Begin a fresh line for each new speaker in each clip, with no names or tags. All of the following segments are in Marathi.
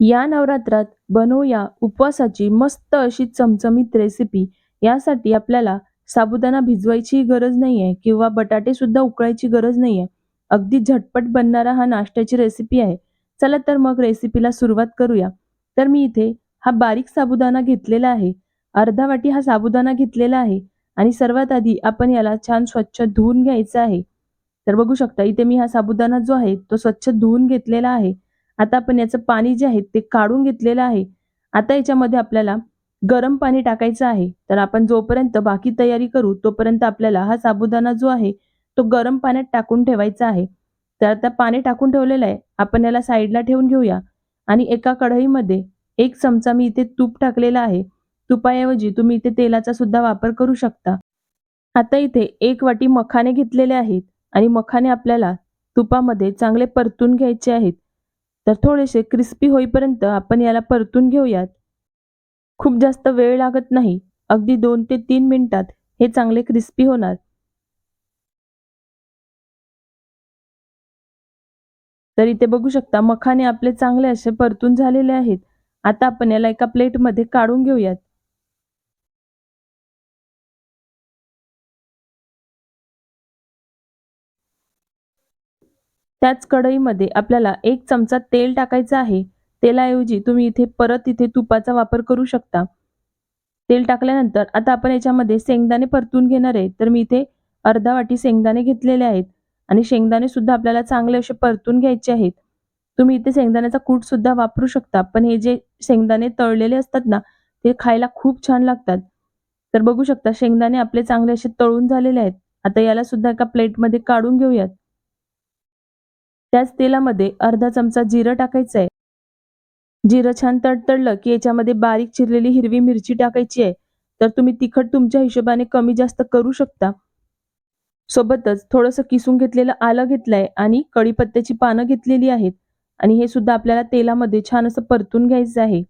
या नवरात्रात बनवूया उपवासाची मस्त अशी चमचमीत रेसिपी यासाठी आपल्याला साबुदाणा भिजवायची गरज नाहीये किंवा बटाटे सुद्धा उकळायची गरज नाहीये. अगदी झटपट बनणारा हा नाश्त्याची रेसिपी आहे. चला तर मग रेसिपीला सुरुवात करूया. तर मी इथे हा बारीक साबुदाणा घेतलेला आहे. अर्धा वाटी हा साबुदाणा घेतलेला आहे आणि सर्वात आधी आपण याला छान स्वच्छ धुवून घ्यायचा आहे. तर बघू शकता इथे मी हा साबुदाणा जो आहे तो स्वच्छ धुवून घेतलेला आहे. आता आपण याचं पाणी जे आहे ते काढून घेतलेलं आहे. आता याच्यामध्ये आपल्याला गरम पाणी टाकायचं आहे. तर आपण जोपर्यंत बाकी तयारी करू तोपर्यंत आपल्याला हा साबुदाणा जो आहे तो गरम पाण्यात टाकून ठेवायचा आहे. तर आता पाणी टाकून ठेवलेलं आहे. आपण याला साईडला ठेवून घेऊया. आणि एका कढईमध्ये एक चमचा मी इथे तूप टाकलेला आहे. तुपाऐवजी तुम्ही इथे तेलाचा सुद्धा वापर करू शकता. आता इथे एक वाटी मखाने घेतलेले आहेत. आणि मखाने आपल्याला तुपामध्ये चांगले परतून घ्यायचे आहेत. तर थोडेसे क्रिस्पी होईपर्यंत आपण याला परतून घेऊयात. खूप जास्त वेळ लागत नाही. अगदी दोन ते तीन मिनिटात हे चांगले क्रिस्पी होणार. तर इथे बघू शकता मखाने आपले चांगले असे परतून झालेले आहेत. आता आपण याला एका प्लेटमध्ये काढून घेऊयात. त्याच कढईमध्ये आपल्याला एक चमचा तेल टाकायचं आहे. तेलाऐवजी तुम्ही इथे परत इथे तुपाचा वापर करू शकता. तेल टाकल्यानंतर आता आपण याच्यामध्ये शेंगदाणे परतून घेणार आहे. तर मी इथे अर्धा वाटी शेंगदाणे घेतलेले आहेत. आणि शेंगदाणे सुद्धा आपल्याला चांगले असे परतून घ्यायचे आहेत. तुम्ही इथे शेंगदाण्याचा कूट सुद्धा वापरू शकता. पण हे जे शेंगदाणे तळलेले असतात ना ते खायला खूप छान लागतात. तर बघू शकता शेंगदाणे आपले चांगले असे तळून झालेले आहेत. आता याला सुद्धा एका प्लेटमध्ये काढून घेऊयात. त्याच तेलामध्ये अर्धा चमचा जिरं टाकायचं आहे जिरं छान तडतडलं की याच्यामध्ये बारीक चिरलेली हिरवी मिरची टाकायची आहे. तर तुम्ही तिखट तुमच्या हिशोबाने कमी जास्त करू शकता. सोबतच थोडंसं किसून घेतलेलं आलं घेतलंय आणि कढीपत्त्याची पानं घेतलेली आहेत. आणि हे सुद्धा आपल्याला तेलामध्ये छान असं परतून घ्यायचं आहे.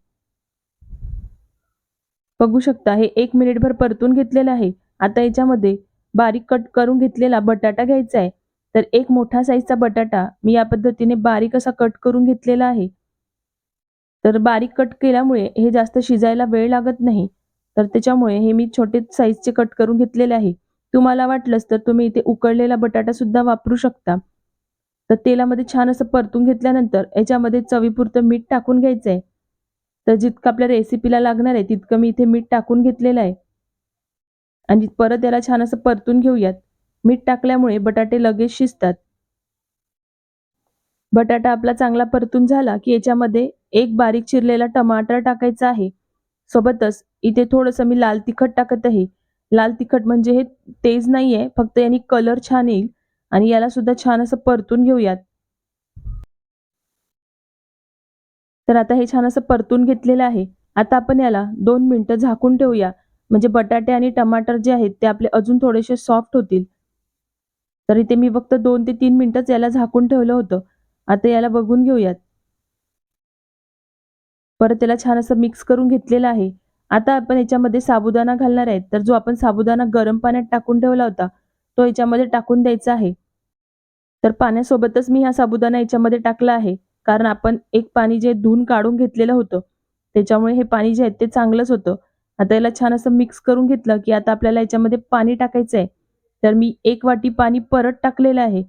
बघू शकता हे एक मिनिटभर परतून घेतलेलं आहे. आता याच्यामध्ये बारीक कट करून घेतलेला बटाटा घ्यायचा आहे. तर एक मोठा साईजचा बटाटा मी या पद्धतीने बारीक असा कट करून घेतलेला आहे. तर बारीक कट केल्यामुळे हे जास्त शिजायला वेळ लागत नाही. तर त्याच्यामुळे हे मी छोटे साईजचे कट करून घेतलेले आहे. तुम्हाला वाटलंच तर तुम्ही इथे उकळलेला बटाटा सुद्धा वापरू शकता. तर तेलामध्ये छान असं परतून घेतल्यानंतर याच्यामध्ये चवीपुरतं मीठ टाकून घ्यायचं आहे तर जितकं आपल्या रेसिपीला लागणार आहे तितकं मी इथे मीठ टाकून घेतलेलं आहे. आणि परत याला छान असं परतून घेऊयात. मीठ टाकल्यामुळे बटाटे लगेच शिजतात. बटाटा आपला चांगला परतून झाला की याच्यामध्ये एक बारीक चिरलेला टमाटर टाकायचा आहे. सोबतच इथे थोडंसं मी लाल तिखट टाकत आहे. लाल तिखट म्हणजे हे तेज नाही आहे फक्त याने कलर छान येईल आणि याला सुद्धा छान असं परतून घेऊयात. तर आता हे छान असं परतून घेतलेलं आहे. आता आपण याला दोन मिनटं झाकून ठेवूया. म्हणजे बटाटे आणि टमाटर जे आहेत ते आपले अजून थोडेसे सॉफ्ट होतील. तर इथे मी फक्त दोन ते तीन मिनिटच याला झाकून ठेवलं होतं. आता याला बघून घेऊयात. परत त्याला छान असं मिक्स करून घेतलेलं आहे. आता आपण याच्यामध्ये साबुदाणा घालणार आहेत. तर जो आपण साबुदाणा गरम पाण्यात टाकून ठेवला होता तो याच्यामध्ये टाकून द्यायचा आहे. तर पाण्यासोबतच मी हा साबुदाणा याच्यामध्ये टाकला आहे. कारण आपण एक पाणी जे धुवून काढून घेतलेलं होतं त्याच्यामुळे हे पाणी जे आहे ते चांगलंच होतं. आता याला छान असं मिक्स करून घेतलं की आता आपल्याला याच्यामध्ये पाणी टाकायचं आहे तर मी एक वाटी पाणी परत टाकलेलं आहे.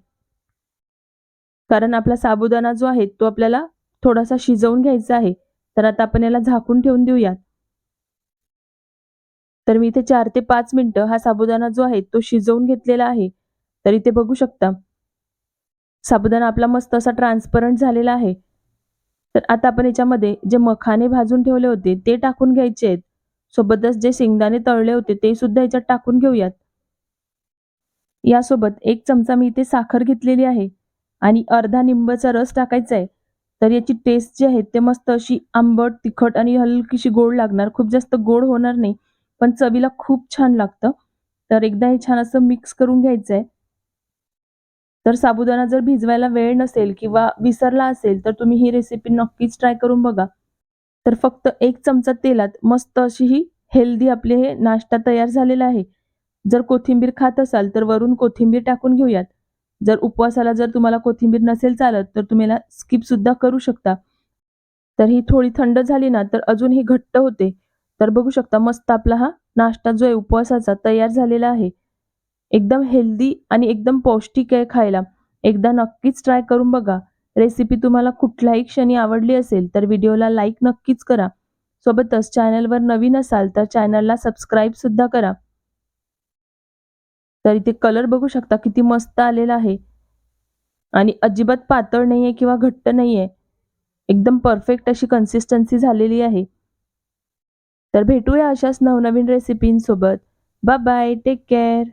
कारण आपला साबुदाणा जो आहे तो आपल्याला थोडासा शिजवून घ्यायचा आहे. तर आता आपण याला झाकून ठेवून देऊयात. तर मी इथे चार ते पाच मिनिटं हा साबुदाणा जो आहे तो शिजवून घेतलेला आहे. तर इथे बघू शकता. साबुदाणा आपला मस्त असा ट्रान्सपरंट झालेला आहे. तर आता आपण याच्यामध्ये जे मखाने भाजून ठेवले होते ते टाकून घ्यायचे आहेत. सोबतच जे शेंगदाणे तळले होते ते सुद्धा याच्यात टाकून घेऊयात. यासोबत एक चमचा मी इथे साखर घेतलेली आहे आणि अर्धा निंबाचा रस टाकायचा आहे तर याची टेस्ट जी आहे ते मस्त अशी आंबट तिखट आणि हलकीशी गोड लागणार. खूप जास्त गोड होणार नाही पण चवीला खूप छान लागतं. तर एकदा हे छान असं मिक्स करून घ्यायचं आहे तर साबुदाणा जर भिजवायला वेळ नसेल किंवा विसरला असेल तर तुम्ही ही रेसिपी नक्कीच ट्राय करून बघा. तर फक्त एक चमचा तेलात मस्त अशी ही हेल्दी आपले हे नाश्ता तयार झालेला आहे. जर कोथिंबीर खात असाल तर वरून कोथिंबीर टाकून घेऊयात. जर उपवासाला जर तुम्हाला कोथिंबीर नसेल चालत तर तुम्ही स्किप सुद्धा करू शकता. तर ही थोडी थंड झाली ना तर अजून ही घट्ट होते. तर बघू शकता मस्त आपला हा नाश्ता जो आहे उपवासाचा तयार झालेला आहे. एकदम हेल्दी आणि एकदम पौष्टिक आहे खायला. एकदा नक्कीच ट्राय करून बघा. रेसिपी तुम्हाला कुठल्याही क्षणी आवडली असेल तर व्हिडिओला लाईक नक्कीच करा. सोबतच चॅनलवर नवीन असाल तर चॅनलला सबस्क्राईब सुद्धा करा. तर इथे कलर बघू शकता किती मस्त आलेला आहे. आणि अजिबात पातळ नाही आहे किंवा घट्ट नाही आहे एकदम परफेक्ट अशी कन्सिस्टन्सी झालेली आहे. तर भेटूया अशाच नवनवीन रेसिपींसोबत बाय बाय टेक केअर